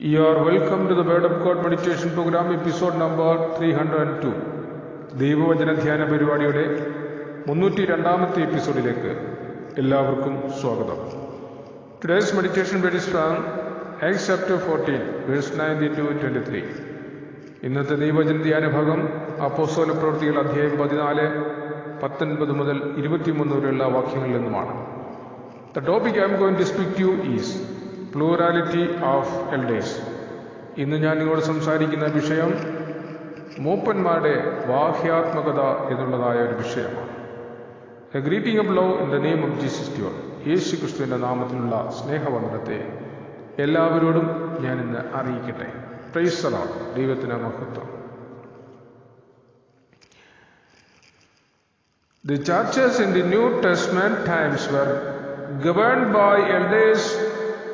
You are welcome to the Word of God Meditation Program, episode number 302. ദൈവവചന ധ്യാന പരിപാടിയുടെ മുന്നൂറ്റി രണ്ടാമത്തെ എപ്പിസോഡിലേക്ക് എല്ലാവർക്കും സ്വാഗതം. Today's meditation verses from Acts chapter fourteen verse ninety to twenty three ഇന്നത്തെ ദൈവവചന ധ്യാന ഭാഗം അപ്പോസ്തല പ്രവൃത്തികൾ അധ്യായം പതിനാല് പത്തൊൻപത് മുതൽ ഇരുപത്തിമൂന്ന് വരെയുള്ള വാക്യങ്ങളിൽ നിന്നുമാണ്. The topic I am going to speak to you is of elders. ഇന്ന് ഞാൻ നിങ്ങളോട് സംസാരിക്കുന്ന വിഷയം മൂപ്പന്മാരുടെ ബാഹ്യാത്മകത എന്നുള്ളതായ ഒരു വിഷയമാണ്. A greeting of love in the name of Jesus ട്യൂർ യേശു ക്രിസ്തുവിന്റെ നാമത്തിലുള്ള സ്നേഹവന്ദനത്തെ എല്ലാവരോടും ഞാൻ ഇന്ന് അറിയിക്കട്ടെ. പ്രൈസലാണ് ദൈവത്തിന് മഹത്വം. The churches in the new Testament times were governed by elders,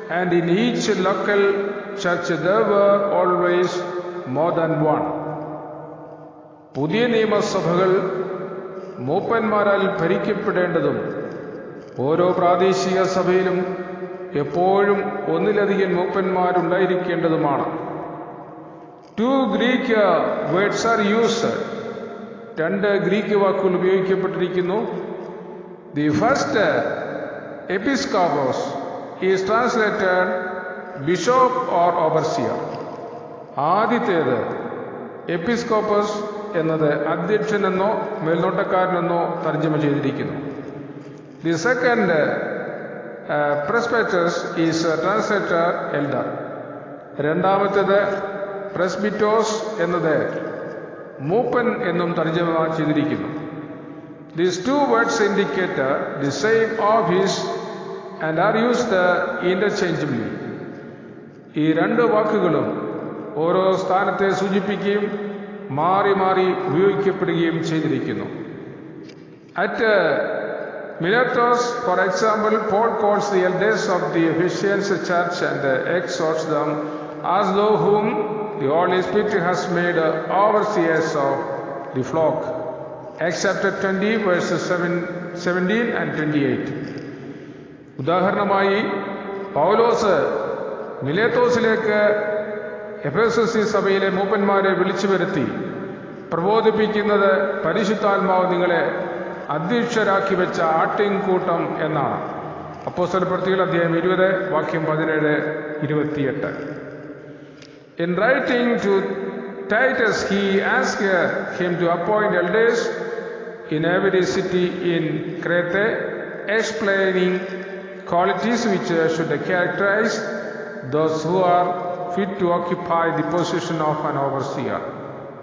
and in each local church there were always more than one. പുതിയ നിയമസഭകൾ മൂപ്പന്മാരാൽ ഭരിക്കപ്പെടേണ്ടതും ഓരോ പ്രാദേശിക സഭയിലും എപ്പോഴും ഒന്നിലധികം മൂപ്പന്മാരുണ്ടായിരിക്കേണ്ടതുമാണ്. Two Greek words are use രണ്ട് ഗ്രീക്ക് വാക്കുകൾ ഉപയോഗിക്കപ്പെട്ടിരിക്കുന്നു. The first എപ്പിസ്കോബോസ് is translated bishop or overseer ആദ്യത്തേത് എപ്പിസ്കോപ്പസ് എന്നത് അധ്യക്ഷനെന്നോ മേൽനോട്ടക്കാരനെന്നോ തർജമ ചെയ്തിരിക്കുന്നു. ദി സെക്കൻഡ് പ്രസ്പെക്ടസ് ഈസ് ട്രാൻസ്ലേറ്റർ എൽഡർ രണ്ടാമത്തേത് പ്രസ്ബിറ്റോസ് എന്നത് മൂപ്പൻ എന്നും തർജമ ചെയ്തിരിക്കുന്നു. These two words indicate the same office and are used interchangeably ഈ രണ്ട് വാക്കുകളും ഓരോ സ്ഥാനത്തെ സൂചിപ്പിക്കുകയും മാറി മാറി ഉപയോഗിക്കപ്പെടുകയും ചെയ്തിരിക്കുന്നു at Miletus for example Paul calls the elders of the Ephesians church and exhorts them as those whom the Holy Spirit has made uh, overseers of the flock. Acts chapter 20 verses 7, 17 and 28. ഉദാഹരണമായി പൗലോസ് മിലേത്തോസിലേക്ക് എഫ് എസ് എസ് സി സഭയിലെ മൂപ്പന്മാരെ വിളിച്ചു വരുത്തി പ്രബോധിപ്പിക്കുന്നത് പരിശുദ്ധാത്മാവ് നിങ്ങളെ അധ്യക്ഷരാക്കി വെച്ച ആട്ടിൻകൂട്ടം എന്നാണ്. അപ്പോസ്തല പ്രവൃത്തികൾ അധ്യായം ഇരുപത് വാക്യം പതിനേഴ് ഇരുപത്തിയെട്ട്. In writing to Titus he ask him to appoint elders in every city in ക്രേത്തെ explaining qualities which should characterize those who are fit to occupy the position of an overseer.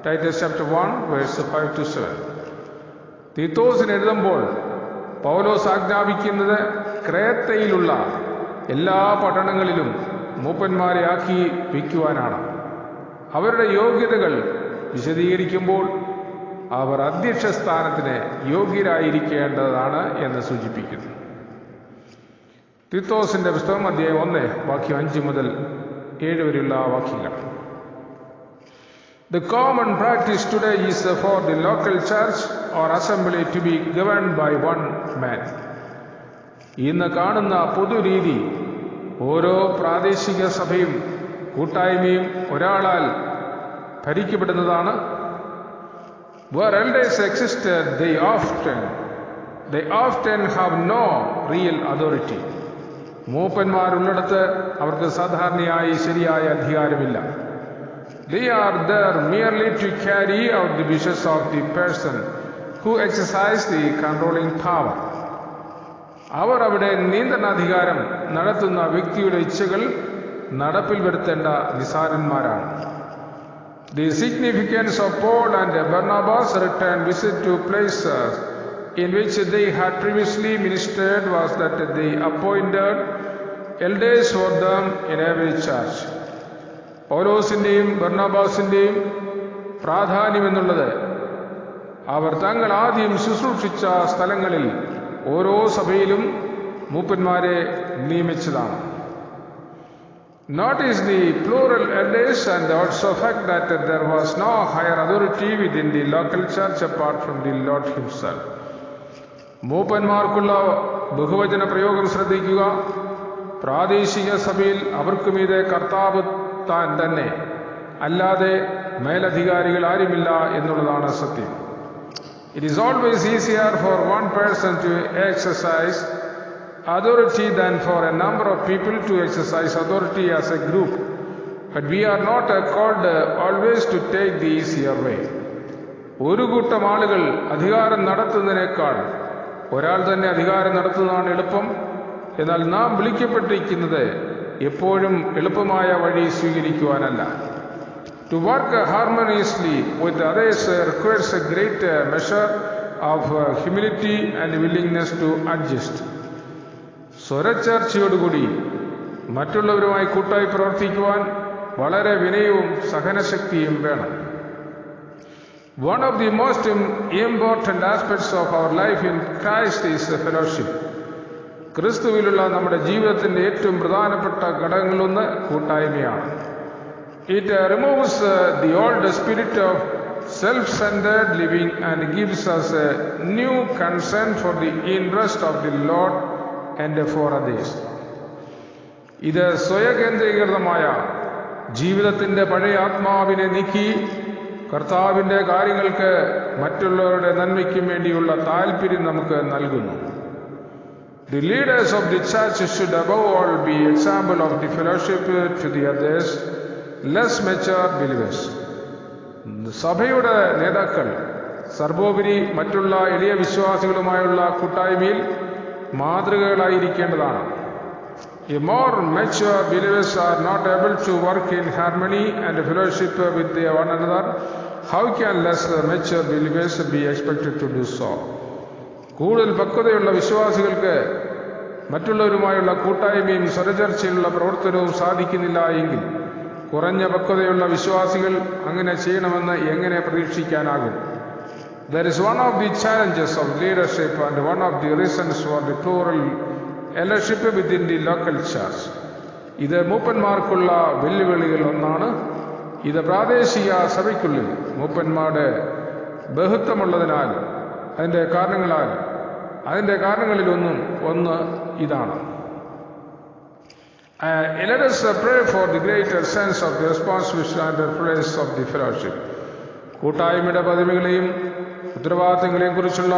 Titus chapter 1, verse 5 to 7. തീത്തോസിന് എഴുതുമ്പോൾ പൗലോസ് ആജ്ഞാപിക്കുന്നത് ക്രേത്തയിലുള്ള എല്ലാ പട്ടണങ്ങളിലും മൂപ്പന്മാരെ ആക്കി വയ്ക്കുവാനാണ് അവരുടെ യോഗ്യതകൾ വിശദീകരിക്കുമ്പോൾ അവർ അധ്യക്ഷ സ്ഥാനത്തിന് യോഗ്യരായിരിക്കേണ്ടതാണ് എന്ന് സൂചിപ്പിക്കുന്നു തിത്തോസിന്റെ പുസ്തകം അധ്യായം ഒന്ന് വാക്യം അഞ്ച് മുതൽ ഏഴ് വരെയുള്ള വാക്യങ്ങൾ The common practice today is for the local church or assembly to be governed by one man. ഇന്ന് കാണുന്ന പൊതുരീതി ഓരോ പ്രാദേശിക സഭയും കൂട്ടായ്മയും ഒരാളാൽ ഭരിക്കപ്പെടുന്നതാണ് Where elders existed, they often, they often have no real authority. മൂപ്പന്മാരുള്ളിടത്ത് അവർക്ക് സാധാരണയായി ശരിയായ അധികാരമില്ല They are there merely to carry out the wishes of the person who exercise the controlling power. അവർ അവിടെ നിയന്ത്രണാധികാരം നടത്തുന്ന വ്യക്തിയുടെ ഇച്ഛകൾ നടപ്പിൽ വരുത്തേണ്ട നിസാരന്മാരാണ് the significance of Paul and Barnabas return visit to places in which they had previously ministered was that they appointed elders for them enable church പൗലോസിന്റെയും ബർണാബാസിന്റെയും പ്രാധാന്യം എന്നുള്ളത് അവർ തങ്ങൾ ആദ്യം ശുശ്രൂഷിച്ച സ്ഥലങ്ങളിൽ ഓരോ സഭയിലും മൂപ്പന്മാരെ നിയമിച്ചതാണ്. Notice the plural elders and also fact that there was no higher authority within the local church apart from the Lord Himself. മൂപ്പന്മാർക്കുള്ള ബഹുവചന പ്രയോഗം ശ്രദ്ധിക്കുക. പ്രാദേശിക സഭയിൽ അവർക്കുമീതെ കർത്താവ് താൻ തന്നെ. അല്ലാതെ മേലധികാരികൾ ആരുമില്ല എന്നുള്ളതാണ് സത്യം. It is always easier for one person to exercise authority than for a number of people to exercise authority as a group but we are not called always to take the easier way ഒരു കൂട്ടം ആളുകൾ അധികാരം നടത്തുന്നതിനേക്കാൾ ഒരാൾ തന്നെ അധികാരം നടത്തുന്നതാണ് എളുപ്പം. എന്നാൽ നാം വിളിക്കപ്പെട്ടിരിക്കുന്നത് എപ്പോഴും എളുപ്പമായ വഴി സ്വീകരിക്കുവാനല്ല. To work harmoniously with others requires a great measure of humility and willingness to adjust സ്വരച്ചേർച്ചയോടുകൂടി മറ്റുള്ളവരുമായി കൂട്ടായി പ്രവർത്തിക്കുവാൻ വളരെ വിനയവും സഹനശക്തിയും വേണം. One of the most important aspects of our life in Christ is a fellowship. ക്രിസ്തുവിലുള്ള നമ്മുടെ ജീവിതത്തിന്റെ ഏറ്റവും പ്രധാനപ്പെട്ട ഘടകങ്ങളൊന്ന് കൂട്ടായ്മയാണ്. It removes the old spirit of self centred living and gives us a new concern for the interest of the Lord and for others ഇത് സ്വയകേന്ദ്രീകൃതമായ ജീവിതത്തിന്റെ പഴയ ആത്മാവിനെ നീക്കി കർത്താവിന്റെ കാര്യങ്ങൾക്ക് മറ്റുള്ളവരുടെ നന്മയ്ക്കും വേണ്ടിയുള്ള താല്പര്യം നമുക്ക് നൽകുന്നു. The leaders of the church should above all be example of the fellowship to the others less mature believers സഭയുടെ നേതാക്കൾ സർവോപരി മറ്റുള്ള എളിയ വിശ്വാസികളുമായുള്ള കൂട്ടായ്മയിൽ മാതൃകകളായിരിക്കേണ്ടതാണ് A more mature believers are not able to work in harmony and fellowship with one another. How can less mature believers be expected to do so? കൂടുതൽ പക്വതയുള്ള വിശ്വാസികൾക്ക് മറ്റുള്ളവരുമായുള്ള കൂട്ടായ്മയും സ്വരചർച്ചയിലുള്ള പ്രവർത്തനവും സാധിക്കുന്നില്ല എങ്കിൽ കുറഞ്ഞ പക്വതയുള്ള വിശ്വാസികൾ അങ്ങനെ ചെയ്യണമെന്ന് എങ്ങനെ പ്രതീക്ഷിക്കാനാകും? There is one of the challenges of leadership and one of the reasons for the plural eldership within the local church ഇത് മൂപ്പന്മാർക്കുള്ള വെല്ലുവിളികൾ ഒന്നാണ്. ഇത് പ്രാദേശിക സഭയ്ക്കുള്ളിൽ മൂപ്പന്മാരുടെ ബഹുത്വമുള്ളതിനാൽ അതിന്റെ കാരണങ്ങളാൽ അതിന്റെ കാരണങ്ങളിലൊന്നും ഒന്ന് ഇതാണ്. Uh, let us uh, pray for the greater sense of the responsibility and the fellowship. കൂട്ടായ്മയുടെ പദവികളെയും ഉത്തരവാദിത്തങ്ങളെയും കുറിച്ചുള്ള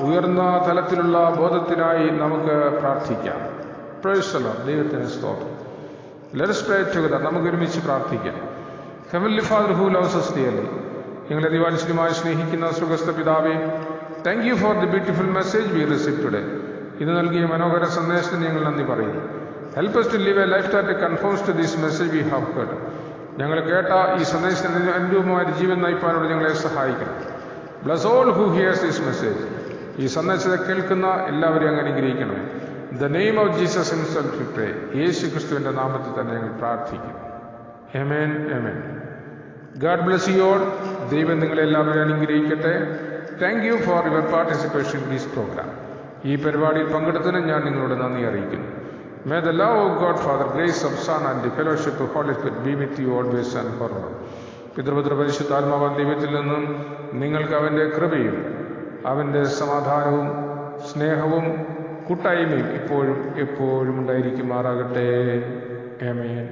ഉയർന്ന തലത്തിലുള്ള ബോധത്തിനായി നമുക്ക് പ്രാർത്ഥിക്കാം. പ്രേസല ദൈവത്തിന് സ്തോത്രം. ലെറ്റ്സ് പ്രേ ടുഗദർ നമുക്ക് ഒരുമിച്ച് പ്രാർത്ഥിക്കാം. ഹെവൻലി ഫാദർ ഹൂ ലവ്സ് നിങ്ങളെ dearly ഞങ്ങളെ ദിവാൻശിനുമായി സ്നേഹിക്കുന്ന സുഖസ്ഥ പിതാവേ thank you for the beautiful message we receive today ഇത് നൽകിയ മനോഹര സന്ദേശത്തിന് ഞങ്ങൾ നന്ദി പറയുന്നു. Help us to live a life that conforms to this message we have heard. ഞങ്ങൾ കേട്ട ഈ സന്ദേശത്തിന് അനുരൂപമായ ജീവൻ നയിപ്പാനോട് ഞങ്ങളെ സഹായിക്കണം. Bless all who hears this message ഈ സന്ദേശത്തെ കേൾക്കുന്ന എല്ലാവരെയും അങ്ങ് അനുഗ്രഹിക്കണം. The name of Jesus himself pray യേശു ക്രിസ്തുവിന്റെ നാമത്തിൽ തന്നെ ഞങ്ങൾ പ്രാർത്ഥിക്കും. Amen amen God bless you all ദൈവം നിങ്ങളെല്ലാവരെയും അനുഗ്രഹിക്കട്ടെ. Thank you for your participation in this program ഈ പരിപാടിയിൽ പങ്കെടുത്തതിന് ഞാൻ നിങ്ങളോട് നന്ദി അറിയിക്കുന്നു. May the love of God, Father, grace of Son, and the fellowship of Holy Spirit be with you always and forever. പിതൃപുത്ര പരിശുദ്ധാത്മാവാൻ ദൈവത്തിൽ നിന്നും നിങ്ങൾക്ക് അവന്റെ കൃപയും അവന്റെ സമാധാനവും സ്നേഹവും കൂട്ടായ്മയും ഇപ്പോഴും എപ്പോഴും ഉണ്ടായിരിക്കുമാറാകട്ടെ. ആമേൻ